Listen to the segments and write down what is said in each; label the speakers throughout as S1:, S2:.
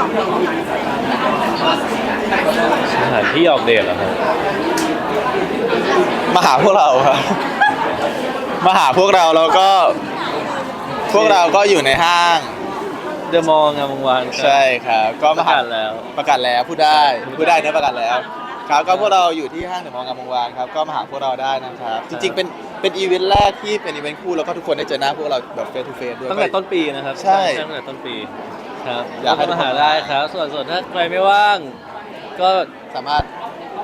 S1: ออกเดทค่ะ
S2: สถานที่ออกเดทเหรอครับ
S3: มาหาพวกเราครับ มาหาพวกเราแล้วก็ พวกเราก็อยู่ในห้าง
S2: เดอะมองงามวงวานครับ
S3: ใช่ครับ ก็
S2: ป
S3: มา
S2: ระ
S3: หา
S2: กาศแล้ว
S3: ประกาศแล้วพูดได้
S2: ใช่
S3: พูดได้เนื้อะประกาศแล้ว ครับก็พวกเราอยู่ที่ห้างเดอะมอลล์งามวงวานครับก็มาหาพวกเราได้นะครับ จริงๆเป็นเป็นอีเวนต์แรกที่เป็นอีเวนต์คู่แล้วก็ทุกคนได้เจอหน้าพวกเราแบบเฟสทูเฟสด้วย
S2: ตั้งแต่ต้นปีนะครับ
S3: ใช่
S2: ตั้งแต่ต้นปี ครับ
S3: อยากให้
S2: ก็มาหาได้ครับ ส่วนส่วนถ้าใครไม่ว่าง ก็
S3: สามารถ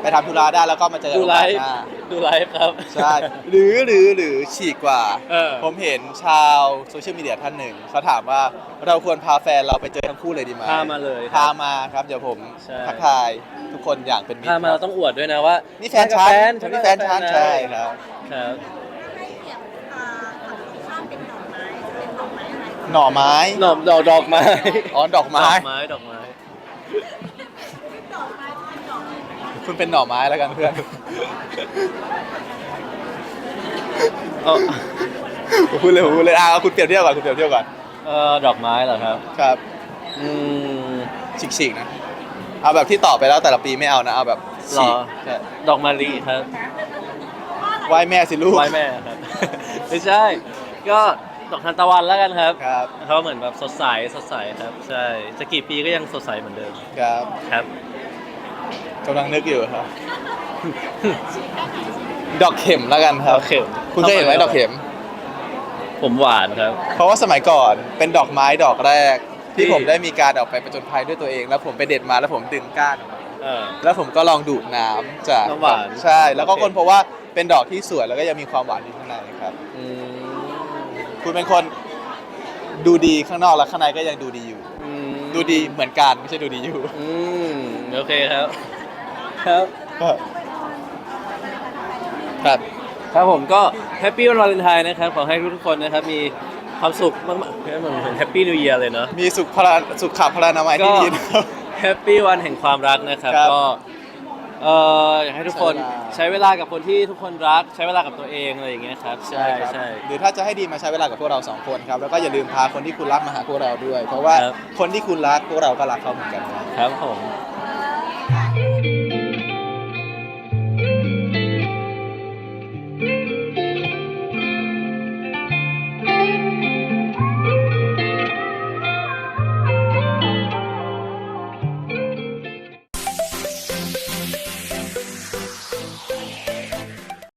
S3: ไปทำธุระได้แล้วก็มาเจอกัน
S2: ดูไลฟ์
S3: หน้า
S2: ดูไลฟ์ครับ
S3: ใช่หรือหรือหรือฉีกกว่า
S2: เออ
S3: ผมเห็นชาวโซเชียลมีเดียท่านหนึ่งเขาถามว่าเราควรพาแฟนเราไปเจอทั้งคู่เลยดีไหม
S2: พามาเลยค
S3: พา
S2: รับ
S3: มาครับเดี๋ยวผม
S2: ใช่
S3: ทักทายทุกคนอย่างเป็นมิตร
S2: พามา
S3: ค
S2: เรา
S3: รับ
S2: ต้องอวดด้วยนะว่า
S3: นี่แฟนฉัน
S2: ฉั
S3: ฉันนี่แฟนฉันใช่ครับ
S2: ครับ
S3: หน่อไม้
S2: หน่อดอกดอกไม้
S3: อ๋อดอกไม้
S2: ดอกไม้ดอกไม้
S1: ดอกไม้เป็นดอกไม้
S3: คุณเป็นหน่อไม้แล้วกันเพื่อน
S2: เอ้า
S3: ผมพูดเลยผมพูดเลยอะเอาคุณเปรียบเทียบก่อนคุณเปรียบเทียบก่อน
S2: เออดอกไม้เหรอครับ
S3: ครับ
S2: อืม
S3: ฉีกๆนะเอาแบบที่ตอบไปแล้วแต่ละปีไม่เอานะเอาแบบ
S2: หร
S3: ฉี
S2: อ
S3: กใช่
S2: ดอกมะลิครับ
S3: ไหว้แม่สิลูก
S2: ไหว้แม่ครับ ไม่ใช่ ก็ ดอกทานตะวันแล้วกันครับ
S3: ครับ
S2: เขาเหมือนแบบสดใสสดใสครับ ใช่จะกี่ปีก็ยังสดใสเหมือนเดิม
S3: ครับ
S2: ครับ
S3: กำลังนึกอยู่ครับ ดอกเข็มแล้วกันครับ
S2: ดอกเข็ม
S3: คุณเคยเห็นไหมดอกเข็ม
S2: ผมหวานครับ
S3: เพราะว่าสมัยก่อนเป็นดอกไม้ดอกแรก ที่
S2: ที่
S3: ผมได้มีการออกไปประจนภัยด้วยตัวเอง แล้วผมไปเด็ดมาแล้วผมดึงก้านออกมา
S2: เออ
S3: แล้วผมก็ลองดูดน้ำจาก
S2: น้ำหวาน
S3: ใช่ แล้วก็
S2: โอเค
S3: คนพบว่าเป็นดอกที่สวยแล้วก็ยังมีความหวานอยู่ข้างในครับ
S2: อืม
S3: คุณเป็นคนดูดีข้างนอกแล้วข้างในก็ยังดูดีอยู่
S2: อืม
S3: ดูดีเหมือนกันไม่ใช่ดูดีอยู่
S2: อืมโอเคครับ ครับ
S3: ครับ
S2: ครับผมก็แฮปปี้วันวาเลนไทน์นะครับ ขอให้ทุกๆคนนะครับ มีความสุขมากๆเหมือนแฮปปี้นิวเยียร์เลยเนาะ
S3: มีสุขพลาสุขขับพลานามัยที่ดีนะครับ
S2: แฮปปี้วันแห่งความรักนะครับ
S3: ครับ
S2: ก็ เอ่ออยากให้ทุกคน
S3: ใช้
S2: ใช้เวลากับคนที่ทุกคนรัก ใช้เวลากับตัวเองอะไรอย่างเงี้ยครับ ใช่
S3: ครับ
S2: ใช่
S3: หรือถ้าจะให้ดีมาใช้เวลากับพวกเราสองคนครับ แล้วก็อย่าลืมพาคนที่คุณรักมาหาพวกเราด้วย เพราะว่า
S2: ครับ
S3: คนที่คุณรักพวกเราก็รักเขาเหมือนกันครับ
S2: ครับผม
S3: ค